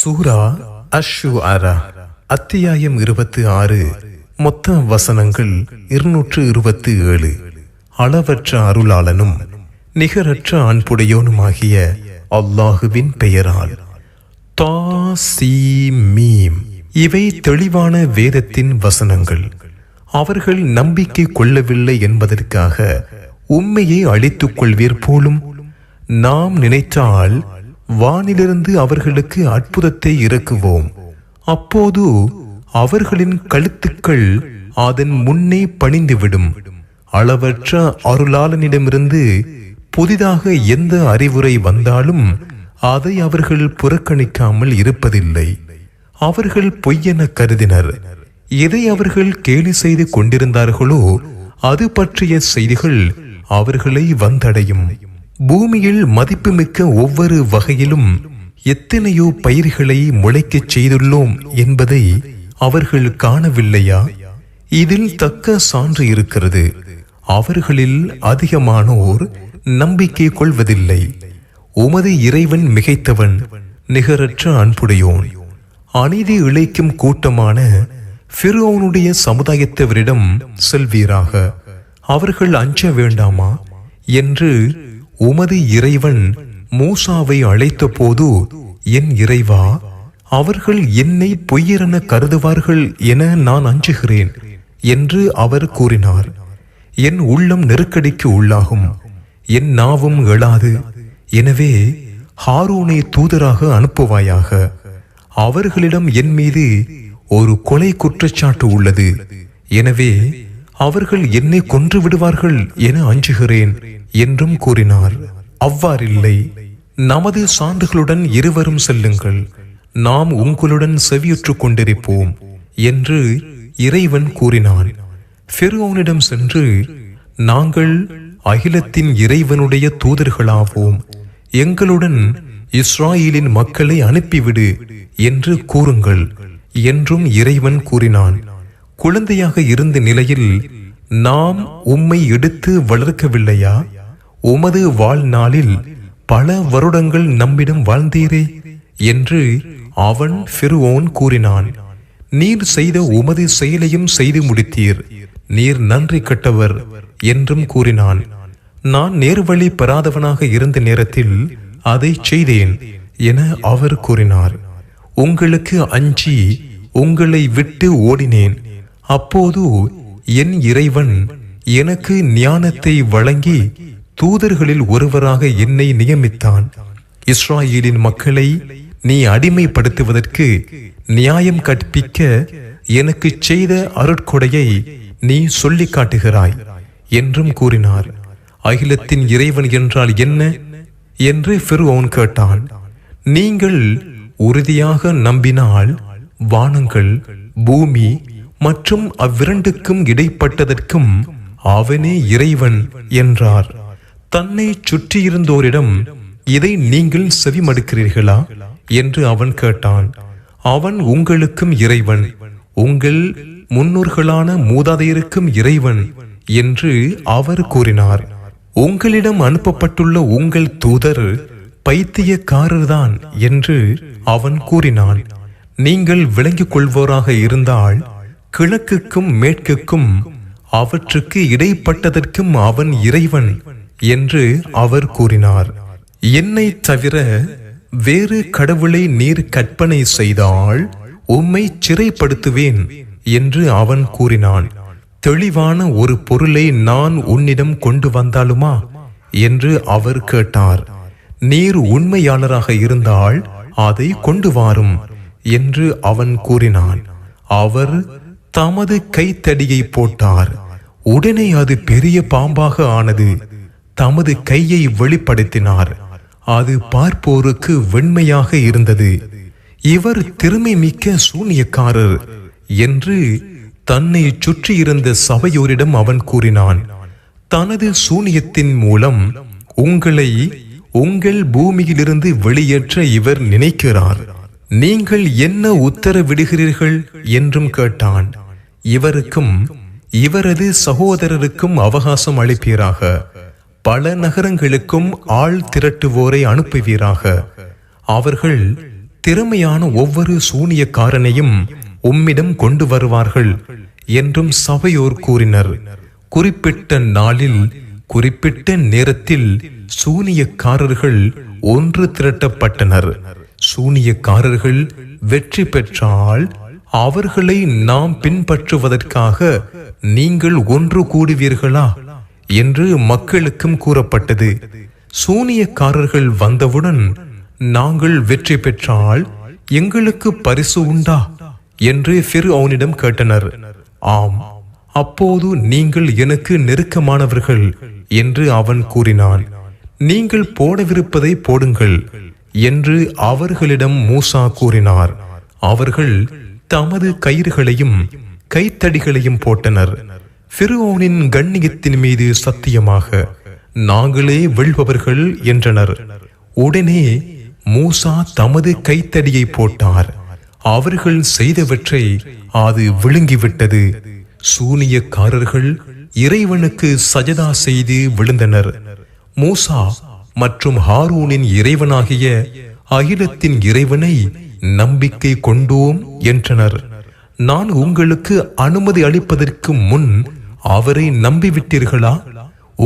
சூரா அஷு அரா அத்தியாயம் இருபத்தி ஆறு. மொத்த வசனங்கள் இருநூற்று இருபத்தி ஏழு. அளவற்ற அருளாளனும் நிகரற்ற அன்புடையோனுமாகிய அல்லாஹுவின் பெயரால். தா சீ மீம் இவை தெளிவான வேதத்தின் வசனங்கள். அவர்கள் நம்பிக்கை கொள்ளவில்லை என்பதற்காக உண்மையை அழித்துக் கொள்வீர் போலும் நாம் நினைத்தால் வானிலிருந்து அவர்களுக்கு அற்புதத்தை இறக்குவோம். அப்போது அவர்களின் கழுத்துக்கள் அதன் முன்னே பணிந்துவிடும். அளவற்ற அருளாளனிடமிருந்து புதிதாக எந்த அறிவுரை வந்தாலும் அதை அவர்கள் புறக்கணிக்காமல் இருப்பதில்லை. அவர்கள் பொய்யென கருதினர். எதை அவர்கள் கேலி செய்து கொண்டிருந்தார்களோ அது பற்றிய செய்திகள் அவர்களை வந்தடையும். பூமியில் மதிப்புமிக்க ஒவ்வொரு வகையிலும் எத்தனையோ பயிர்களை முளைக்கச் செய்துள்ளோம் என்பதை அவர்கள் காணவில்லையா? இதில் தக்க சான்று இருக்கிறது. அவர்களில் அதிகமானோர் நம்பிக்கை கொள்வதில்லை. உமது இறைவன் மிகைத்தவன் நிகரற்ற அன்புடையோன். அநீதி இழைக்கும் கூட்டமான ஃபிரோனுடைய சமுதாயத்தவரிடம் செல்வீராக. அவர்கள் அஞ்ச வேண்டாமா? என்று உமது இறைவன் மூசாவை அழைத்த போது என் இறைவா அவர்கள் என்னை பொய்யரென கருதுவார்கள் என நான் அஞ்சுகிறேன் என்று அவர் கூறினார். என் உள்ளம் நெருக்கடிக்கு உள்ளாகும் என் நாவும் எழாது எனவே ஹாரூனை தூதராக அனுப்புவாயாக. அவர்களிடம் என் மீது ஒரு கொலை குற்றச்சாட்டு உள்ளது எனவே அவர்கள் என்னை கொன்று விடுவார்கள் என அஞ்சுகிறேன் என்றும் கூறினார். அவ்வாறில்லை. நமது சான்றுகளுடன் இருவரும் செல்லுங்கள். நாம் உங்களுடன் செவியுற்றுக் கொண்டிருப்போம் என்று இறைவன் கூறினான். ஃபெருவனிடம் சென்று நாங்கள் அகிலத்தின் இறைவனுடைய தூதர்களாவோம். எங்களுடன் இஸ்ராயலின் மக்களை அனுப்பிவிடு என்று கூறுங்கள் என்றும் இறைவன் கூறினான். குழந்தையாக இருந்த நிலையில் நாம் உம்மை எடுத்து வளர்க்கவில்லையா? உமது வாழ்நாளில் பல வருடங்கள் நம்மிடம் வாழ்ந்தீரே என்று அவன் ஃபிருவோன் கூறினான். நீர் செய்த உமது செயலையும் செய்து முடித்தீர். நீர் நன்றி கட்டவர் என்றும் கூறினான். நான் நேர்வழி பெறாதவனாக இருந்த நேரத்தில் அதை செய்தேன் என அவர் கூறினார். உங்களுக்கு அஞ்சி உங்களை விட்டு ஓடினேன். அப்போது என் இறைவன் எனக்கு ஞானத்தை வழங்கி தூதர்களில் ஒருவராக என்னை நியமித்தான். இஸ்ராயேலின் மக்களை நீ அடிமைப்படுத்துவதற்கு நியாயம் கற்பிக்க எனக்கு செய்த அருட்கொடையை நீ சொல்லி காட்டுகிறாய் என்றும் கூறினார். அகிலத்தின் இறைவன் என்றால் என்ன? என்று ஃபிர்ஓன் கேட்டான். நீங்கள் உறுதியாக நம்பினால் வானங்கள் பூமி மற்றும் அவ்விரண்டுக்கும் இடைப்பட்டதற்கும் அவனே இறைவன் என்றார். தன்னை சுற்றியிருந்தோரிடம் இதை நீங்கள் செவிமடுக்கிறீர்களா? என்று அவன் கேட்டான். அவன் உங்களுக்கும் இறைவன் உங்கள் முன்னோர்களான மூதாதையருக்கும் இறைவன் என்று அவர் கூறினார். உங்களிடம் அனுப்பப்பட்டுள்ள உங்கள் தூதர் பைத்தியக்காரர்தான் என்று அவன் கூறினான். நீங்கள் விளங்கிக் கொள்வோராக இருந்தால் கிழக்குக்கும் மேற்குக்கும் அவற்றுக்கு இடைப்பட்டதற்கும் அவன் இறைவன் என்று அவர் கூறினார். என்னை தவிர வேறு கடவுளை நீர் கற்பனை செய்தால் உம்மை சிறைப்படுத்துவேன் என்று அவன் கூறினான். தெளிவான ஒரு பொருளை நான் உன்னிடம் கொண்டு வந்தாலுமா? என்று அவர் கேட்டார். நீர் உண்மையாளராக இருந்தால் அதை கொண்டு வாரும் என்று அவன் கூறினான். அவர் தமது கைத்தடியை போட்டார். உடனே அது பெரிய பாம்பாக ஆனது. தமது கையை வெளிப்படுத்தினார். அது பார்ப்போருக்கு வெண்மையாக இருந்தது. இவர் திறமை மிக்க சூனியக்காரர் என்று தன்னை சுற்றியிருந்த சபையோரிடம் அவன் கூறினான். தனது சூனியத்தின் மூலம் உங்களை உங்கள் பூமியிலிருந்து வெளியேற்ற இவர் நினைக்கிறார். நீங்கள் என்ன உத்தரவிடுகிறீர்கள் என்றும் கேட்டான். இவருக்கும் இவரது சகோதரருக்கும் அவகாசம் அளிப்பீராக. பல நகரங்களுக்கும் ஆள் திரட்டுவோரை அனுப்புவீராக. அவர்கள் திறமையான ஒவ்வொரு சூனியக்காரனையும் உம்மிடம் கொண்டு வருவார்கள் என்றும் சபையோர் கூறினர். குறிப்பிட்ட நாளில் குறிப்பிட்ட நேரத்தில் சூனியக்காரர்கள் ஒன்று திரட்டப்பட்டனர். சூனியக்காரர்கள் வெற்றி பெற்றால் அவர்களை நாம் பின்பற்றுவதற்காக நீங்கள் ஒன்று கூடுவீர்களா? என்று மக்களுக்கும் கூறப்பட்டது. சூனியக்காரர்கள் வந்தவுடன் நாங்கள் வெற்றி பெற்றால் எங்களுக்கு பரிசு உண்டா? என்று ஃபிர்அவுனிடம் கேட்டனர். ஆம் அப்போது நீங்கள் எனக்கு நெருக்கமானவர்கள் என்று அவன் கூறினான். நீங்கள் போடவிருப்பதை போடுங்கள். என்று அவர்களிடம் மூசா கூறினார். அவர்கள் தமது கயிறுகளையும் கைத்தடிகளையும் போட்டனர். ஃபிர்அவுனின் கண்ணியத்தின் மீது சத்தியமாக நாங்களே வெல்பவர்கள் என்றனர். உடனே மூசா தமது கைத்தடியை போட்டார். அவர்கள் செய்தவற்றை அது விழுங்கிவிட்டது. சூனியக்காரர்கள் இறைவனுக்கு சஜதா செய்து விழுந்தனர். மூசா மற்றும் ஹாரூனின் இறைவனாகிய அகிலத்தின் இறைவனை நம்பிக்கை கொண்டோம் என்றனர். நான் உங்களுக்கு அனுமதி அளிப்பதற்கு முன் அவரை நம்பிவிட்டீர்களா?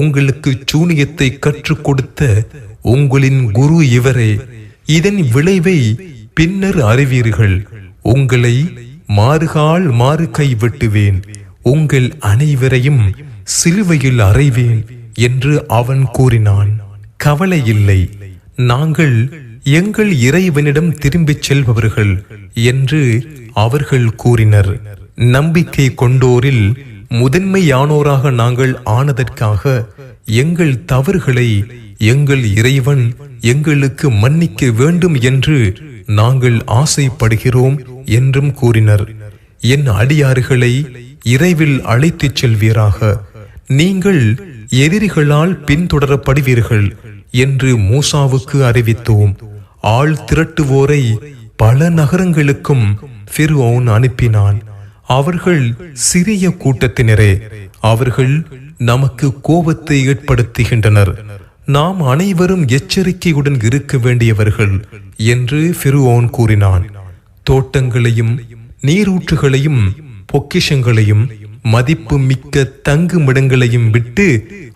உங்களுக்கு சூனியத்தை கற்றுக் கொடுத்த உங்களின் குரு இவரே இதன் விளைவை பின்னர் அறிவீர்கள். உங்களை மாறுகால் மாறு கைவிட்டுவேன் உங்கள் அனைவரையும் சிலுவையில் அறைவேன் என்று அவன் கூறினான். கவலை இல்லை. நாங்கள் எங்கள் இறைவனிடம் திரும்பிச் செல்பவர்கள் என்று அவர்கள் கூறினர். நம்பிக்கை கொண்டோரில் முதன்மையானோராக நாங்கள் ஆனதற்காக எங்கள் தவறுகளை எங்கள் இறைவன் எங்களுக்கு மன்னிக்க வேண்டும் என்று நாங்கள் ஆசைப்படுகிறோம் என்றும் கூறினர். என் அடியாறுகளை இறைவில் அழைத்துச் செல்வீராக. நீங்கள் எதிரிகளால் பின்தொடரப்படுவீர்கள். என்று மூசாவுக்கு அறிவித்தோம். ஆள் திரட்டுவோரை பல நகரங்களுக்கும் ஃபிர்ஓன் அனுப்பினான். அவர்கள் சிறிய கூட்டத்தினரே அவர்கள் நமக்கு கோபத்தை ஏற்படுத்துகின்றனர். நாம் அனைவரும் எச்சரிக்கையுடன் இருக்க வேண்டியவர்கள் என்று ஃபிர்ஓன் கூறினான். தோட்டங்களையும் நீரூற்றுகளையும் பொக்கிஷங்களையும் மதிப்பு மிக்க தங்குமிடங்களையும் விட்டு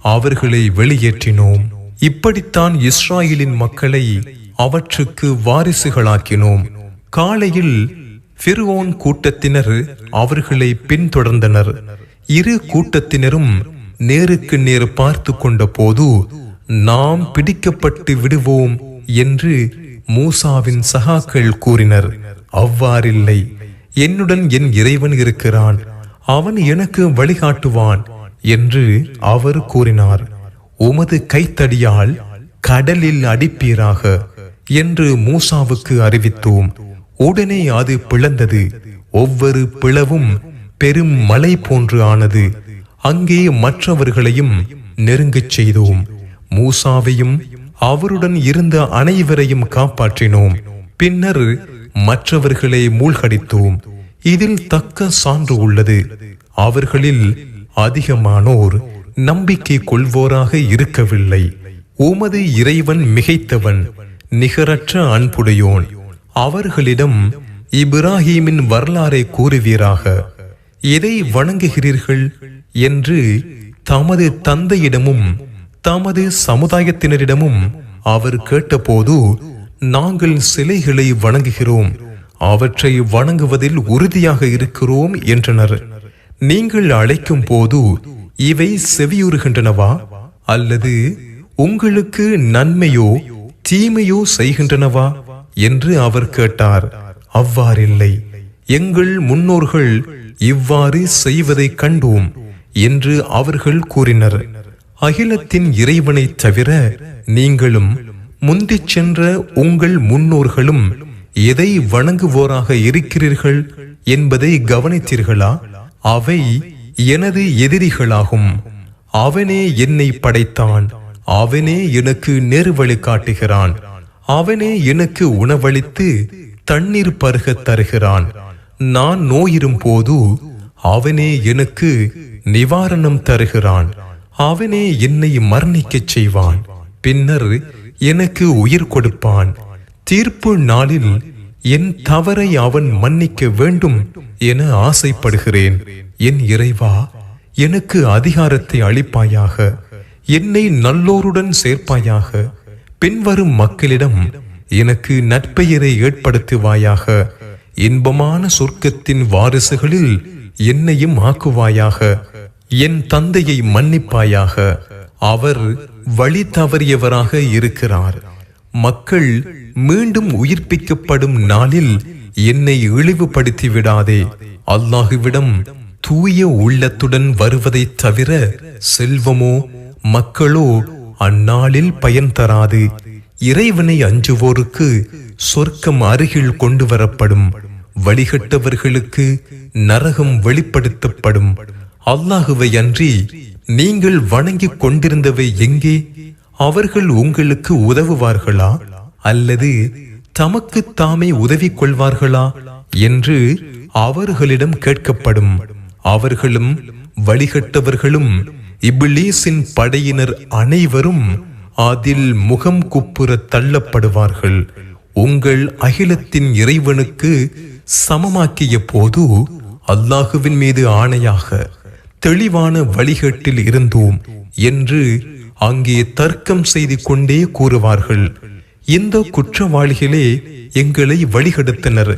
அவர்களை வெளியேற்றினோம். இப்படித்தான் இஸ்ராயலின் மக்களை அவற்றுக்கு வாரிசுகளாக்கினோம். காலையில் ஃபிர்ஓன் கூட்டத்தினர் அவர்களை பின்தொடர்ந்தனர். இரு கூட்டத்தினரும் நேருக்கு நேர் பார்த்து கொண்ட போது நாம் பிடிக்கப்பட்டு விடுவோம் என்று மூசாவின் சகாக்கள் கூறினர். அவ்வாறில்லை. என்னுடன் என் இறைவன் இருக்கிறான். அவன் எனக்கு வழிகாட்டுவான் என்று அவர் கூறினார். உமது கைத்தடியால் கடலில் அடிப்பீராக என்று மூசாவுக்கு அறிவித்தோம். உடனே அது பிளந்தது. ஒவ்வொரு பிளவும் பெரும் மலை போன்று ஆனது. அங்கே மற்றவர்களையும் நெருங்கச் செய்தோம். மூசாவையும் அவருடன் இருந்த அனைவரையும் காப்பாற்றினோம். பின்னர் மற்றவர்களை மூழ்கடித்தோம். இதில் தக்க சான்று உள்ளது. அவர்களில் அதிகமானோர் நம்பிக்கை கொள்வோராக இருக்கவில்லை. உமது இறைவன் மிகைத்தவன் நிகரற்ற அன்புடையோன். அவர்களிடம் இப்ராஹீமின் வரலாறை கூறுவீராக. எதை வணங்குகிறீர்கள் என்று தமது தந்தையிடமும் தமது சமுதாயத்தினரிடமும் அவர் கேட்டபோது நாங்கள் சிலைகளை வணங்குகிறோம். அவற்றை வணங்குவதில் உறுதியாக இருக்கிறோம் என்றனர். நீங்கள் அழைக்கும் போது இவை செவியுறுகின்றனவா? அல்லது உங்களுக்கு நன்மையோ தீமையோ செய்கின்றனவா? என்று அவர் கேட்டார். அவ்வாறில்லை. எங்கள் முன்னோர்கள் இவ்வாறு செய்வதைக் கண்டோம் என்று அவர்கள் கூறினர். அகிலத்தின் இறைவனைத் தவிர நீங்களும் முந்திச் சென்ற உங்கள் முன்னோர்களும் எதை வணங்குவோராக இருக்கிறீர்கள் என்பதை கவனித்தீர்களா? அவை எனது எதிரிகளாகும். அவனே என்னை படைத்தான். அவனே எனக்கு நேர்வழி காட்டுகிறான். அவனே எனக்கு உணவளித்து தண்ணீர் பருகத் தருகிறான். நான் நோயிரும் போது அவனே எனக்கு நிவாரணம் தருகிறான். அவனே என்னை மரணிக்கச் செய்வான். பின்னர் எனக்கு உயிர் கொடுப்பான். தீர்ப்பு நாளில் என் தவறை அவன் மன்னிக்க வேண்டும் என ஆசைப்படுகிறேன். என் இறைவா எனக்கு அதிகாரத்தை அளிப்பாயாக என்னை நல்லோருடன் சேர்ப்பாயாக பின்வரும் மக்களிடம் எனக்கு நற்பெயரை ஏற்படுத்துவாயாக இன்பமான சொர்க்கத்தின் வாரிசுகளில் என்னையும் ஆக்குவாயாக என் தந்தையை மன்னிப்பாயாக அவர் வழி தவறியவராக இருக்கிறார். மக்கள் மீண்டும் உயிர்ப்பிக்கப்படும் நாளில் என்னை இழிவுபடுத்தி விடாதே அல்லாஹுவிடம் தூய உள்ளத்துடன் வருவதைத் தவிர செல்வமோ மக்களோ அந்நாளில் பயன் தராது. இறைவனை அஞ்சுவோருக்கு சொர்க்கம் அருகில் கொண்டு வரப்படும் வழிகட்டவர்களுக்கு நரகம் வெளிப்படுத்தப்படும். அல்லாஹுவை அன்றி நீங்கள் வணங்கிக் கொண்டிருந்தவை எங்கே? அவர்கள் உங்களுக்கு உதவுவார்களா? அல்லது தமக்கு தாமே உதவி கொள்வார்களா? என்று அவர்களிடம் கேட்கப்படும். அவர்களும் வழிகட்டவர்களும் இபிலீசின் படையினர் அனைவரும் அதில் முகம் குப்புற தள்ளப்படுவார்கள். உங்கள் அகிலத்தின் இறைவனுக்கு சமமாக்கிய போது அல்லாஹுவின் மீது ஆணையாக தெளிவான வழிகட்டில் இருந்தோம் என்று அங்கே தர்க்கம் செய்து கொண்டே கூறுவார்கள். இந்த குற்றவாளிகளே எங்களை வழிகெடுத்தனர்.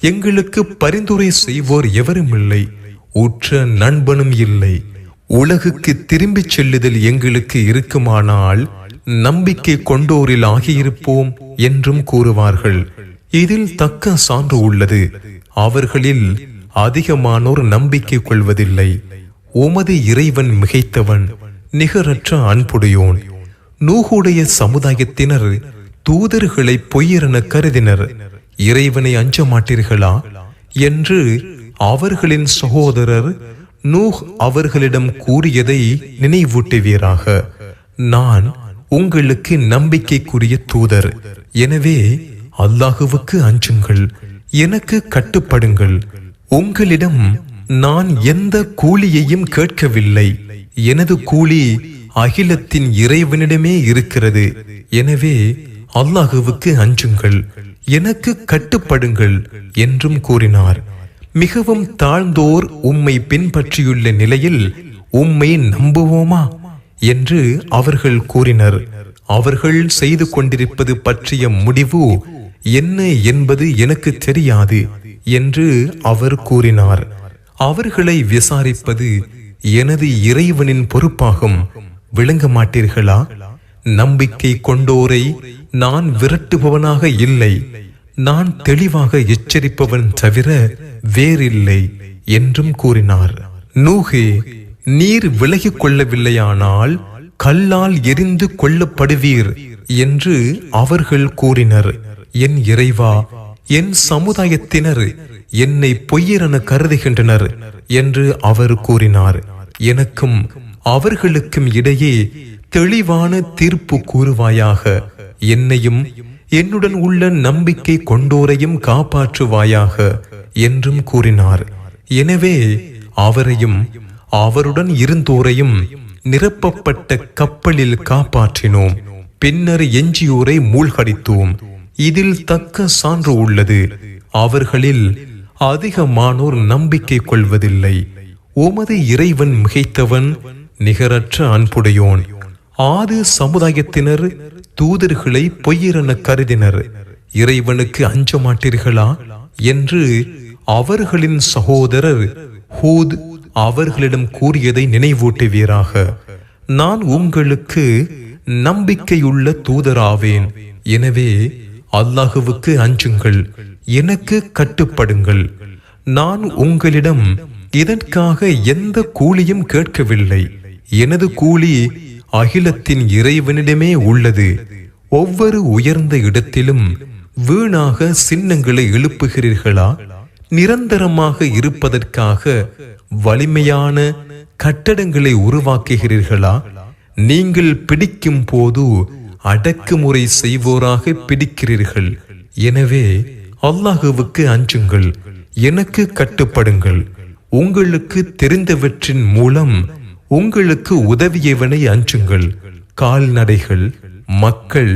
எங்களுக்கு பரிந்துரை செய்வோர் எவரும் இல்லை உற்ற நண்பனும் இல்லை. உலகுக்கு திரும்பிச் செல்லுதல் எங்களுக்கு இருக்குமானால் நம்பிக்கை கொண்டோரில் ஆகியிருப்போம் என்றும் கூறுவார்கள். இதில் தக்க சான்று உள்ளது. அவர்களில் அதிகமானோர் நம்பிக்கை கொள்வதில்லை. உமது இறைவன் மிகைத்தவன் நிகரற்ற அன்புடையோன். நூகுடைய சமுதாயத்தினர் தூதர்களை பொய்யரென கருதினர். இறைவனை அஞ்ச மாட்டீர்களா என்று அவர்களின் சகோதரர் நூஹ் அவர்களிடம் கூறியதை நினைவூட்டுவீராக. நான் உங்களுக்கு நம்பிக்கைக்குரிய தூதர். எனவே அல்லாஹுவுக்கு அஞ்சுங்கள். எனக்கு கட்டுப்படுங்கள். உங்களிடம் நான் எந்த கூலியையும் கேட்கவில்லை. எனது கூலி அகிலத்தின் இறைவனிடமே இருக்கிறது. எனவே அல்லாஹுவுக்கு அஞ்சுங்கள். எனக்கு கட்டுப்படுங்கள் என்றும் கூறினார். மிகவும் தாழ்ந்தோர் உம்மை பின்பற்றியுள்ள நிலையில் உம்மை நம்புவோமா? என்று அவர்கள் கூறினர். அவர்கள் செய்து கொண்டிருப்பது பற்றிய முடிவு என்ன என்பது எனக்கு தெரியாது என்று அவர் கூறினார். அவர்களை விசாரிப்பது எனது இறைவனின் பொறுப்பாகும். விளங்க மாட்டீர்களா? நம்பிக்கை கொண்டோரை நான் விரட்டுபவனாக இல்லை. நான் தெளிவாக எச்சரிப்பவன் தவிர வேறில்லை என்றும் கூறினார். நூகே நீர் விலகிக் கொள்ளவில்லையானால் கல்லால் எரிந்து கொள்ளப்படுவீர் என்று அவர்கள் கூறினர். என் இறைவா என் சமுதாயத்தினர் என்னை பொய்யரென கருதுகின்றனர் என்று அவர் கூறினார். எனக்கும் அவர்களுக்கும் இடையே தெளிவான தீர்ப்பு கூறுவாயாக என்னையும் என்னுடன் உள்ள நம்பிக்கை கொண்டோரையும் காப்பாற்றுவாயாக என்றும் கூறினார். எனவே அவரையும் அவருடன் இருந்தோரையும் நிரப்பப்பட்ட கப்பலில் காப்பாற்றினோம். பின்னர் எஞ்சியோரை மூழ்கடித்தோம். இதில் தக்க சான்று உள்ளது. அவர்களில் அதிகமானோர் நம்பிக்கை கொள்வதில்லை. உமது இறைவன் மிகைத்தவன் நிகரற்ற அன்புடையோன். ஆது சமுதாயத்தினர் தூதர்களை பொய்யரென கருதினர். இறைவனுக்கு அஞ்ச மாட்டீர்களா என்று அவர்களின் சகோதரர் ஹூத் அவர்களிடம் கூறியதை நினைவூட்டுவீராக. நான் உங்களுக்கு நம்பிக்கையுள்ள தூதராவேன். எனவே அல்லாஹுவுக்கு அஞ்சுங்கள். எனக்கு கட்டுப்படுங்கள். நான் உங்களிடம் இதற்காக எந்த கூலியும் கேட்கவில்லை. எனது கூலி அகிலத்தின் இறைவனிடமே உள்ளது. ஒவ்வொரு உயர்ந்த இடத்திலும் வீணாக சின்னங்களை எழுப்புகிறீர்களா? நிரந்தரமாக இருப்பதற்காக வலிமையான கட்டடங்களை உருவாக்குகிறீர்களா? நீங்கள் பிடிக்கும் போது அடக்குமுறை செய்வோராக பிடிக்கிறீர்கள். எனவே அல்லாஹுவுக்கு அஞ்சுங்கள் எனக்கு கட்டுப்படுங்கள். உங்களுக்கு தெரிந்தவற்றின் மூலம் உங்களுக்கு உதவியவனை அஞ்சுங்கள். கால்நடைகள் மக்கள்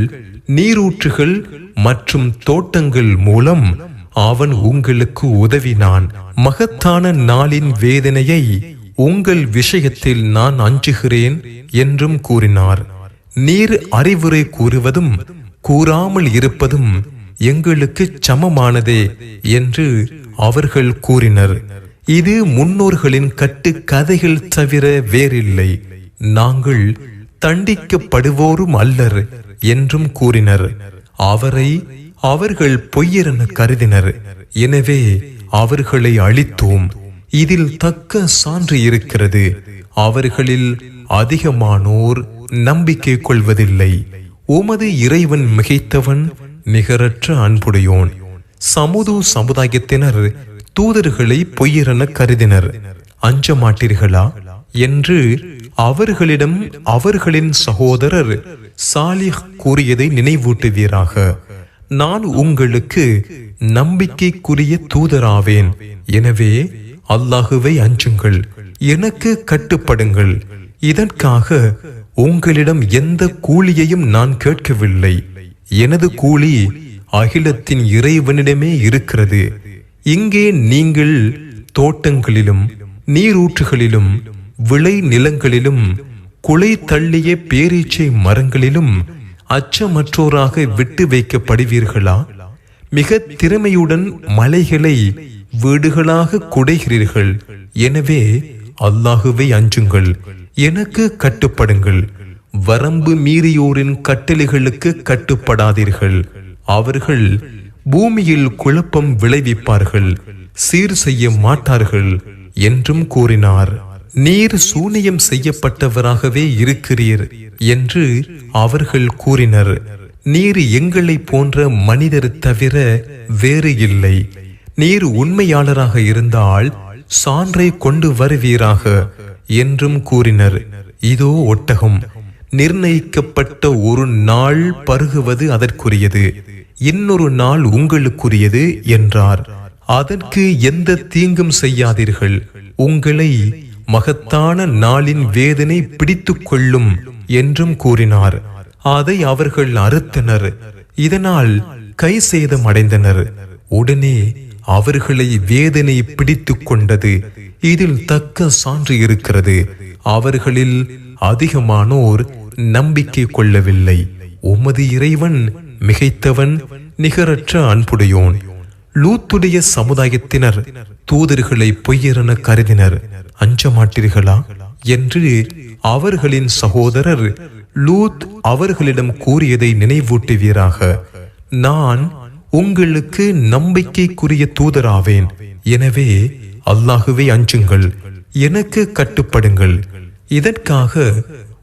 நீரூற்றுகள் மற்றும் தோட்டங்கள் மூலம் அவன் உங்களுக்கு உதவினான். மகத்தான நாளின் வேதனையை உங்கள் விஷயத்தில் நான் அஞ்சுகிறேன் என்றும் கூறினார். நீர் அறிவுரை கூறுவதும் கூறாமல் இருப்பதும் எங்களுக்கு சமமானதே என்று அவர்கள் கூறினர். இது முன்னோர்களின் கட்டு கதைகள் தவிர வேறில்லை. நாங்கள் தண்டிக்கப்படுவோரும் அல்லர் என்றும் கூறினர். அவரை அவர்கள் பொய்யரென கருதினர். எனவே அவர்களை அழித்தோம். இதில் தக்க சான்று இருக்கிறது. அவர்களில் அதிகமானோர் நம்பிக்கை கொள்வதில்லை. உமது இறைவன் மிகைத்தவன் நிகரற்ற அன்புடையோன். சமுது சமுதாயத்தினர் தூதர்களை பொய்யரென கருதினர். அஞ்ச மாட்டீர்களா என்று அவர்களிடம் அவர்களின் சகோதரர் சாலிஹ் கூறியதை நினைவூட்டுவீராக. நான் உங்களுக்கு நம்பிக்கைக்குரிய தூதராவேன். எனவே அல்லாஹுவை அஞ்சுங்கள். எனக்கு கட்டுப்படுங்கள். இதற்காக உங்களிடம் எந்த கூலியையும் நான் கேட்கவில்லை. எனது கூலி அகிலத்தின் இறைவனிடமே இருக்கிறது. இங்கே நீங்கள் தோட்டங்களிலும் நீரூற்றுகளிலும் விளை நிலங்களிலும் குலை தள்ளிய பேரீச்சை மரங்களிலும் அச்சமற்றோராக விட்டு வைக்கப்படுவீர்களா? மிக திறமையுடன் மலைகளை வீடுகளாக குடைகிறீர்கள். எனவே அல்லாஹுவை அஞ்சுங்கள். எனக்கு கட்டுப்படுங்கள். வரம்பு மீறியோரின் கட்டளைகளுக்கு கட்டுப்படாதீர்கள். அவர்கள் பூமியில் குழப்பம் விளைவிப்பார்கள் சீர் செய்ய மாட்டார்கள் என்றும் கூறினார். நீர் சூனியம் செய்யப்பட்டவராகவே இருக்கிறீர் என்று அவர்கள் கூறினர். நீர் எங்களை போன்ற மனிதர் தவிர வேறு இல்லை. நீர் உண்மையாளராக இருந்தால் சான்றை கொண்டு வருவீராக என்றும் கூறினர். இதோ ஒட்டகம் நிர்ணயிக்கப்பட்ட ஒரு நாள் பருகுவது அதற்குரியது. இன்னொரு நாள் உங்களுக்குரியது என்றார். அதற்கு எந்த தீங்கும் செய்யாதீர்கள். உங்களை மகத்தான நாளின் வேதனை பிடித்துக் கொள்ளும் என்றும் கூறினார். அதை அவர்கள் அறுத்தனர். இதனால் கை சேதம் அடைந்தனர். உடனே அவர்களை வேதனை பிடித்துக் கொண்டது. இதில் தக்க சான்று இருக்கிறது. அவர்களில் அதிகமானோர் நம்பிக்கை கொள்ளவில்லை. உமது இறைவன் மிகைத்தவன் நிகரற்ற அன்புடையோன். லூத்துடைய சமுதாயத்தினர் தூதர்களை பொய்யரென கருதினர். அஞ்ச மாட்டீர்களா என்று அவர்களின் சகோதரர் லூத் அவர்களிடம் கூறியதை நினைவூட்டுவீராக. நான் உங்களுக்கு நம்பிக்கைக்குரிய தூதராவேன். எனவே அல்லாஹுவை அஞ்சுங்கள் எனக்கு கட்டுப்படுங்கள். இதற்காக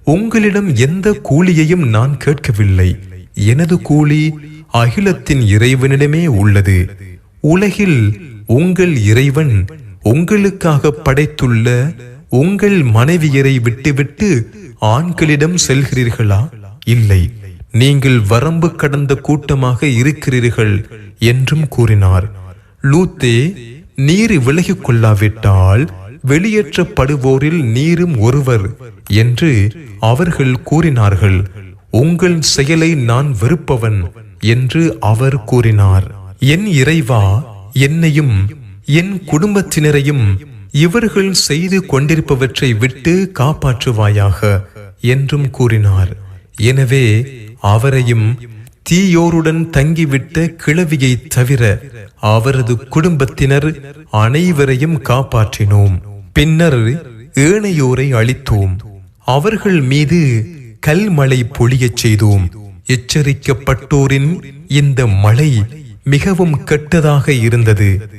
உங்களிடம் எந்த கூலியையும் நான் கேட்கவில்லை. எனது கூலி அகிலத்தின் இறைவனிடமே உள்ளது. உலகில் உங்கள் இறைவன் உங்களுக்காக படைத்துள்ள உங்கள் மனைவியரை விட்டுவிட்டு ஆண்களிடம் செல்கிறீர்களா? இல்லை. நீங்கள் வரம்பு கடந்த கூட்டமாக இருக்கிறீர்கள் என்றும் கூறினார். லூத்தே நீர் விலகிக் கொள்ளாவிட்டால் வெளியேற்றப்படுவோரில் நீரும் ஒருவர் என்று அவர்கள் கூறினார்கள். உங்கள் செயலை நான் வெறுப்பவன் என்று அவர் கூறினார். என் இறைவா என்னையும் என் குடும்பத்தினரையும் இவர்கள் செய்து கொண்டிருப்பவற்றை விட்டு காப்பாற்றுவாயாக என்றும் கூறினார். எனவே அவரையும் தீயோருடன் தங்கிவிட்ட கிழவியை தவிர அவரது குடும்பத்தினர் அனைவரையும் காப்பாற்றினோம். பின்னர் ஏனையோரை அழித்தோம். அவர்கள் மீது கல்மழை பொழியச் செய்தோம். எச்சரிக்கப்பட்டோரின் இந்த மழை மிகவும் கெட்டதாக இருந்தது.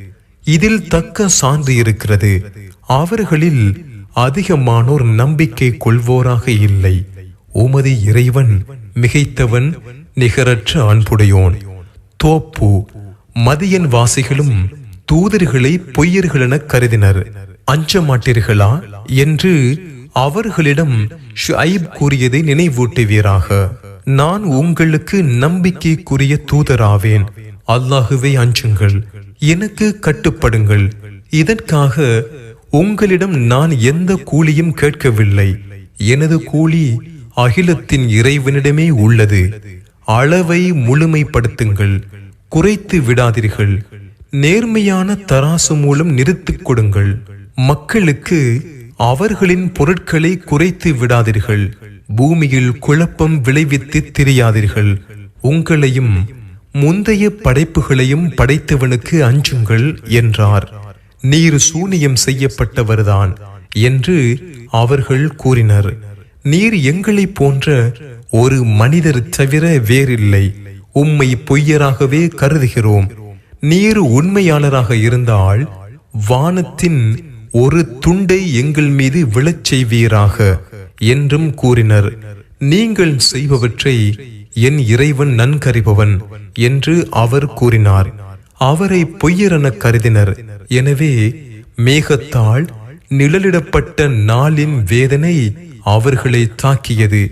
இதில் தக்க சான்று இருக்கிறது. அவர்களில் அதிகமானோர் நம்பிக்கை கொள்வோராக இல்லை. உமது இறைவன் மிகைத்தவன் நிகரற்ற அன்புடையோன். தோப்பு மதியன் வாசிகளும் தூதர்களை பொய்யர்களென கருதினர். அஞ்ச மாட்டீர்களா என்று அவர்களிடம் ஷுஐப் கூறியதை நினைவூட்டுவீராக. நான் உங்களுக்கு நம்பிக்கைக்குரிய தூதராவேன். அல்லாஹுவை அஞ்சுங்கள். எனக்கு கட்டுப்படுங்கள். இதற்காக உங்களிடம் நான் எந்த கூலியும் கேட்கவில்லை. எனது கூலி அகிலத்தின் இறைவனிடமே உள்ளது. அளவை முழுமைப்படுத்துங்கள். குறைத்து விடாதீர்கள். நேர்மையான தராசு மூலம் நிறுத்திக் கொடுங்கள். மக்களுக்கு அவர்களின் பொருட்களை குறைத்து விடாதீர்கள். பூமியில் குழப்பம் விளைவித்து திரியாதீர்கள். உங்களையும் முந்தைய படைப்புகளையும் படைத்தவனுக்கு அஞ்சுங்கள் என்றார். நீர் சூனியம் செய்யப்பட்டவர்தான் என்று அவர்கள் கூறினர். நீர் எங்களைப் போன்ற ஒரு மனிதர் தவிர வேறில்லை. உம்மை பொய்யராகவே கருதுகிறோம். நீர் உண்மையாளராக இருந்தால் வானத்தின் ஒரு துண்டை எங்கள் மீது விழச் செய்வீராக என்றும் கூறினர். நீங்கள் செய்பவற்றை என் இறைவன் நன்கறிபவன் என்று அவர் கூறினார். அவரை பொய்யரென கருதினர். எனவே மேகத்தால் நிழலிடப்பட்ட நாளின் வேதனை அவர்களை தாக்கியது.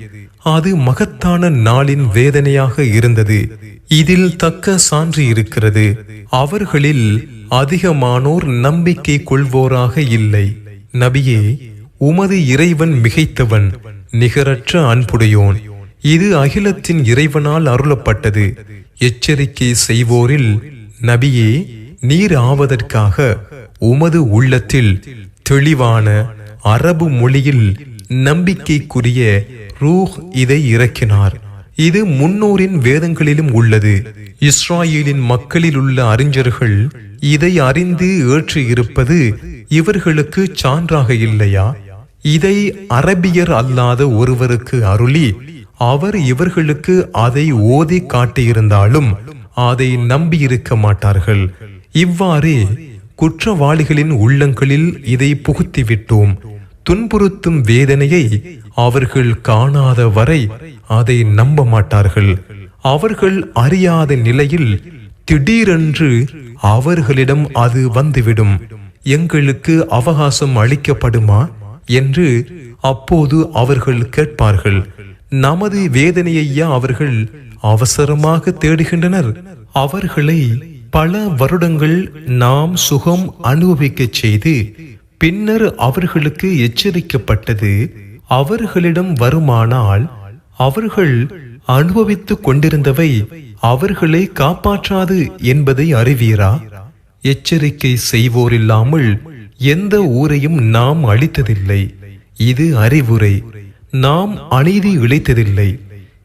அது மகத்தான நாளின் வேதனையாக இருந்தது. இதில் தக்க சான்று இருக்கிறது. அவர்களில் அதிகமானோர் நம்பிக்கை கொள்வோராக இல்லை. நபியே உமது இறைவன் மிகைத்தவன் நிகரற்ற அன்புடையோன். இது அகிலத்தின் இறைவனால் அருளப்பட்டது. எச்சரிக்கை செய்வோரில் நபியே நீர் ஆவதற்காக உமது உள்ளத்தில் தெளிவான அரபு மொழியில் நம்பிக்கைக்குரிய ரூஹ் இதை இறக்கினார். இது முன்னோரின் வேதங்களிலும் உள்ளது. இஸ்ராயேலின் மக்களில் உள்ள அறிஞர்கள் இதை அறிந்து ஏற்று இருப்பது இவர்களுக்கு சான்றாக இல்லையா? இதை அரபியர் அல்லாத ஒருவருக்கு அருளி அவர் இவர்களுக்கு அதை ஓதி காட்டியிருந்தாலும் அதை நம்பியிருக்க மாட்டார்கள். இவ்வாறே குற்றவாளிகளின் உள்ளங்களில் இதை புகுத்திவிட்டோம். துன்புறுத்தும் வேதனையை அவர்கள் காணாத வரை அதை நம்ப மாட்டார்கள். அவர்கள் அறியாத நிலையில் திடீரென்று அவர்களிடம் அது வந்துவிடும். எங்களுக்கு அவகாசம் அளிக்கப்படுமா? என்று அப்போது அவர்கள் கேட்பார்கள். நமது வேதனையையா அவர்கள் அவசரமாக தேடுகின்றனர்? அவர்களை பல வருடங்கள் நாம் சுகம் அனுபவிக்கச் செய்து பின்னர் அவர்களுக்கு எச்சரிக்கப்பட்டது அவர்களிடம் வருமானால் அவர்கள் அனுபவித்துக் கொண்டிருந்தவை அவர்களை காப்பாற்றாது என்பதை அறிவீரா? எச்சரிக்கை செய்வோரில்லாமல் எந்த ஊரையும் நாம் அளித்ததில்லை இது அறிவுரை. நாம் அநீதி இழைத்ததில்லை.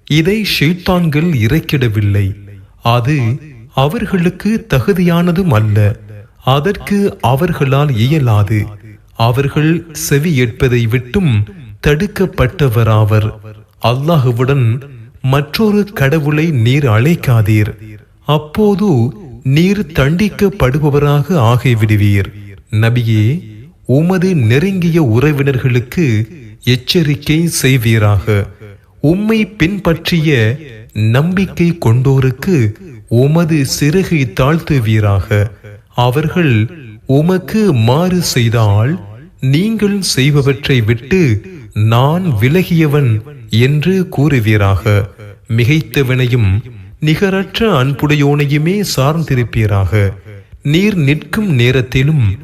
இதை ஷெய்தான்கள் இறக்கிடவில்லை. அது அவர்களுக்கு தகுதியானதும் அல்ல. அதற்கு அவர்களால் இயலாது. அவர்கள் செவி ஏற்பதை விட்டும் தடுக்கப்பட்டவராவர். அல்லாஹுவுடன் மற்றொரு கடவுளை நீர் அழைக்காதீர். அப்போது நீர் தண்டிக்கப்படுபவராக ஆகிவிடுவீர். நபியே உமது நெருங்கிய உறவினர்களுக்கு எச்சரிக்கை செய்வீராக. உம்மை பின்பற்றிய நம்பிக்கை கொண்டோருக்கு உமது சிறகை தாழ்த்துவீராக. அவர்கள் உமக்கு மாறு செய்தால் நீங்கள் செய்பவற்றை விட்டு நான் விலகியவன் என்று கூறுவீராக. மிகைத்தவனையும் நிகரற்ற அன்புடையோனையுமே சார்ந்திருப்பீராக. நீர் நிற்கும் நேரத்திலும்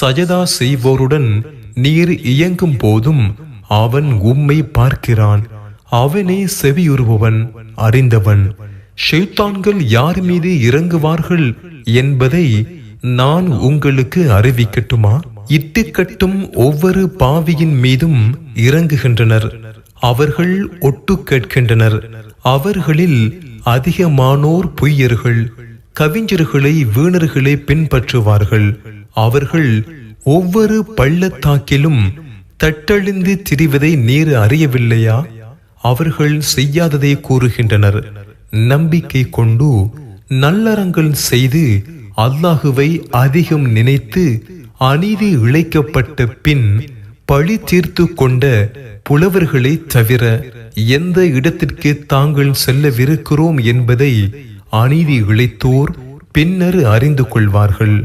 சஜதா செய்வோருடன் நீர் இயங்கும் போதும் அவன் உம்மை பார்க்கிறான். அவனே செவியுறுபவன் அறிந்தவன். ஷெய்தான்கள் யார் மீது இறங்குவார்கள் என்பதை நான் உங்களுக்கு அறிவிக்கட்டுமா? இட்டுக்கட்டும் ஒவ்வொரு பாவியின் மீதும் இறங்குகின்றனர். அவர்கள் ஒட்டு கேட்கின்றனர். அவர்களில் அதிகமானோர் பொய்யர்கள் கவிஞர்களை வீணர்களை பின்பற்றுவார்கள். அவர்கள் ஒவ்வொரு பள்ளத்தாக்கிலும் தட்டழிந்து திரிவதை நீர் அறியவில்லையா? அவர்கள் செய்யாததை கூறுகின்றனர். நம்பிக்கை கொண்டு நல்லறங்கள் செய்து அல்லாஹுவை அதிகம் நினைத்து அநீதி இழைக்கப்பட்ட பின் பழி தீர்த்து கொண்ட புலவர்களை தவிர எந்த இடத்திற்கு தாங்கள் செல்லவிருக்கிறோம் என்பதை அநீதி இழைத்தோர் பின்னர் அறிந்து கொள்வார்கள்.